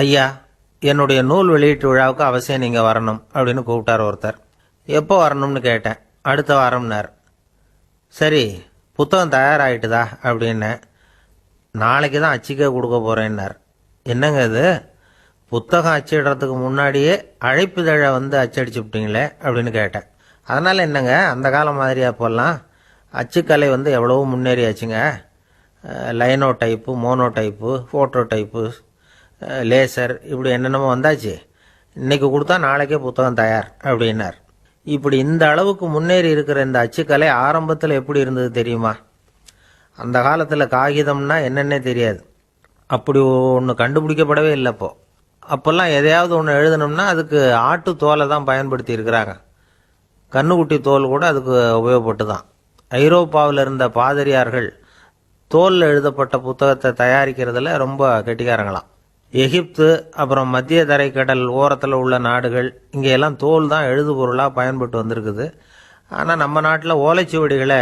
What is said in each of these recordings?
ஐயா என்னுடைய நூல் வெளியீட்டு விழாவுக்கு அவசியம் நீங்கள் வரணும் அப்படின்னு கூப்பிட்டார் ஒருத்தர். எப்போ வரணும்னு கேட்டேன். அடுத்த வாரம்னார். சரி புத்தகம் தயாராகிட்டுதா அப்படின்னேன் நாளைக்கு தான் அச்சிக்க கொடுக்க போகிறேன்னார் என்னங்க இது? புத்தகம் அச்சிடுறதுக்கு முன்னாடியே அழைப்புதழை வந்து அச்சடிச்சு விட்டீங்களே அப்படின்னு கேட்டேன். அதனால் என்னங்க அந்த காலம் மாதிரியா அப்போல்லாம் அச்சுக்கலை வந்து எவ்வளவோ முன்னேறியாச்சுங்க. Linotype monotype phototype laser இப்படி என்னென்னமோ வந்தாச்சு. இன்றைக்கி கொடுத்தா நாளைக்கே புத்தகம் தயார் அப்படின்னார். இப்படி இந்த அளவுக்கு முன்னேறி இருக்கிற இந்த அச்சுக்கலை ஆரம்பத்தில் எப்படி இருந்தது தெரியுமா? அந்த காலத்தில் காகிதம்னா என்னென்னே தெரியாது. அப்படி ஒன்று கண்டுபிடிக்கப்படவே இல்லை இப்போ அப்போல்லாம் எதையாவது ஒன்று எழுதணும்னா அதுக்கு ஆட்டு தோலை தான் பயன்படுத்தி இருக்கிறாங்க. கண்ணுக்குட்டி தோல் கூட அதுக்கு உபயோகப்பட்டு தான் ஐரோப்பாவில் இருந்த பாதிரியார்கள் தோலில் எழுதப்பட்ட புத்தகத்தை தயாரிக்கிறதுல ரொம்ப கெட்டிக்காரங்களாம். எகிப்து அப்புறம் மத்திய தரைக்கடல் ஓரத்தில் உள்ள நாடுகள் இங்கே எல்லாம் தோல் தான் எழுதுபொருளாக பயன்பட்டு வந்திருக்குது. ஆனால் நம்ம நாட்டில் ஓலைச்சுவடிகளை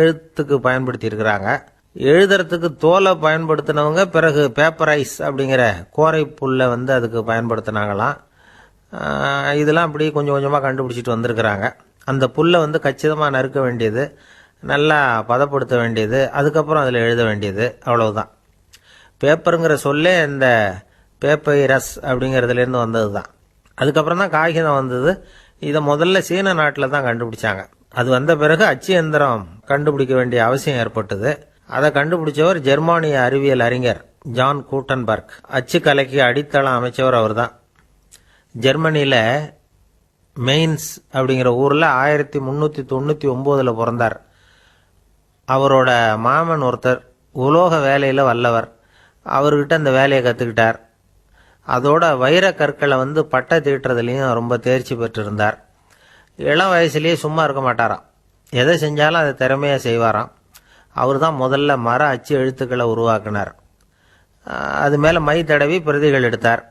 எழுத்துக்கு பயன்படுத்தியிருக்கிறாங்க. எழுதுறதுக்கு தோலை பயன்படுத்தினவங்க பிறகு பேப்பரைஸ் அப்படிங்கிற கோரை புல்லை வந்து அதுக்கு பயன்படுத்தினாங்களாம். இதெல்லாம் அப்படி கொஞ்சம் கொஞ்சமாக கண்டுபிடிச்சிட்டு வந்திருக்கிறாங்க. அந்த புல்லை வந்து கச்சிதமாக நறுக்க வேண்டியது நல்லா பதப்படுத்த வேண்டியது அதுக்கப்புறம் அதில் எழுத வேண்டியது அவ்வளவுதான். பேப்பருங்கிற சொல்லே இந்த பேப்பைரஸ் அப்படிங்கிறதுலேருந்து வந்தது தான் அதுக்கப்புறம் தான் காகிதம் வந்தது. இதை முதல்ல சீன நாட்டில் தான் கண்டுபிடிச்சாங்க. அது வந்த பிறகு அச்சு எந்திரம் கண்டுபிடிக்க வேண்டிய அவசியம் ஏற்பட்டது. அதை கண்டுபிடிச்சவர் ஜெர்மானிய அறிவியல் அறிஞர் ஜான் கூட்டன்பர்க். அச்சு கலைக்கு அடித்தளம் அமைச்சவர் அவர்தான். ஜெர்மனியில் மெயின்ஸ் அப்படிங்கிற ஊரில் ஆயிரத்தி முந்நூற்றி தொண்ணூற்றி ஒம்போதில் பிறந்தார். அவரோட மாமன் ஒருத்தர் உலோக வேலையில் வல்லவர். அவர்கிட்ட அந்த வேலையை கற்றுக்கிட்டார் அதோட வைர கற்களை வந்து பட்டை தீட்டுறதுலையும் ரொம்ப தேர்ச்சி பெற்றிருந்தார். இளம் வயசுலேயே சும்மா இருக்க மாட்டாராம். எதை செஞ்சாலும் அதை திறமையாக செய்வாராம். அவர் தான் முதல்ல மர அச்சு எழுத்துக்களை உருவாக்கினார். அது மேலே மை தடவி பிரதிகள் எடுத்தார்.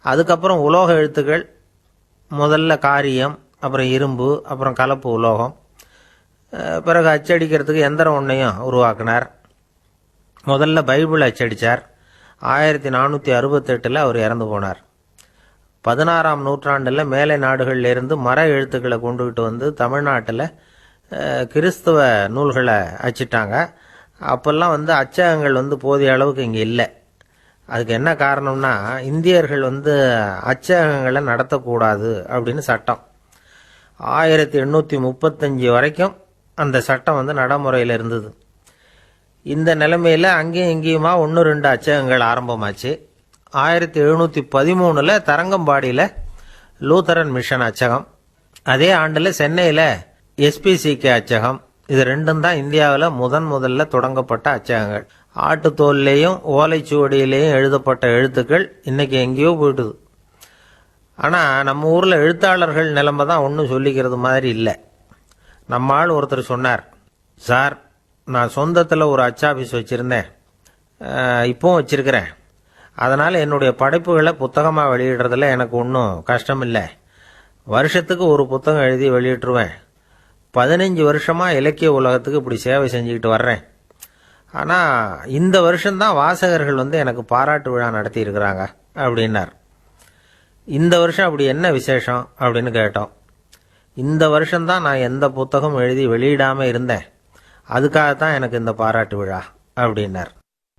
அதுக்கப்புறம் உலோக எழுத்துக்கள் முதல்ல காரியம் அப்புறம் இரும்பு அப்புறம் கலப்பு உலோகம். பிறகு அச்சடிக்கிறதுக்கு எந்திரம் ஒன்றையும் உருவாக்கினார். முதல்ல பைபிள் அச்சடித்தார் ஆயிரத்தி நானூற்றி அறுபத்தெட்டில் அவர் இறந்து போனார். பதினாறாம் நூற்றாண்டில் மேலை நாடுகள்லேருந்து மர எழுத்துக்களை கொண்டுகிட்டு வந்து தமிழ்நாட்டில் கிறிஸ்துவ கிறிஸ்தவ நூல்களை அச்சிட்டாங்க. அப்போல்லாம் வந்து அச்சகங்கள் வந்து போதிய அளவுக்கு இங்கே இல்லை. அதுக்கு என்ன காரணம்னா இந்தியர்கள் வந்து அச்சகங்களை நடத்தக்கூடாது அப்படின்னு சட்டம். ஆயிரத்தி எண்ணூற்றி முப்பத்தஞ்சு வரைக்கும் அந்த சட்டம் வந்து நடைமுறையில் இருந்தது. இந்த நிலைமையில் அங்கேயும் இங்கேயுமா ஒன்று ரெண்டு அச்சகங்கள் ஆரம்பமாச்சு. ஆயிரத்தி எழுநூற்றி பதிமூணில் தரங்கம்பாடியில் லூத்தரன் மிஷன் அச்சகம். அதே ஆண்டில் சென்னையில் எஸ்பிசிகே அச்சகம். இது ரெண்டும் தான் இந்தியாவில் முதன் முதல்ல தொடங்கப்பட்ட அச்சகங்கள். ஆட்டுத்தோல்லையும் ஓலைச்சுவடியிலையும் எழுதப்பட்ட எழுத்துக்கள் இன்றைக்கி எங்கேயோ போயிட்டுது. ஆனால் நம்ம ஊரில் எழுத்தாளர்கள் நிலைமை தான் ஒன்றும் சொல்லிக்கிறது மாதிரி இல்லை. நம்மால் ஒருத்தர் சொன்னார் சார் நான் சொந்தத்தில் ஒரு அச்சாபீஸ் வச்சுருந்தேன். இப்போவும் வச்சுருக்கிறேன். அதனால் என்னுடைய படைப்புகளை புத்தகமாக வெளியிடுறதுல எனக்கு ஒன்றும் கஷ்டம் இல்லை வருஷத்துக்கு ஒரு புத்தகம் எழுதி வெளியிட்டுருவேன். பதினஞ்சு வருஷமாக இலக்கிய உலகத்துக்கு இப்படி சேவை செஞ்சுக்கிட்டு வர்றேன். ஆனால் இந்த வருஷம்தான் வாசகர்கள் வந்து எனக்கு பாராட்டு விழா நடத்தியிருக்கிறாங்க அப்படின்னார். இந்த வருஷம் அப்படி என்ன விசேஷம் அப்படின்னு கேட்டோம். இந்த வருஷம்தான் நான் எந்த புத்தகம் எழுதி வெளியிடாமல் இருந்தேன். அதுக்காக தான் எனக்கு இந்த பாராட்டு விழா அப்படின்னார்.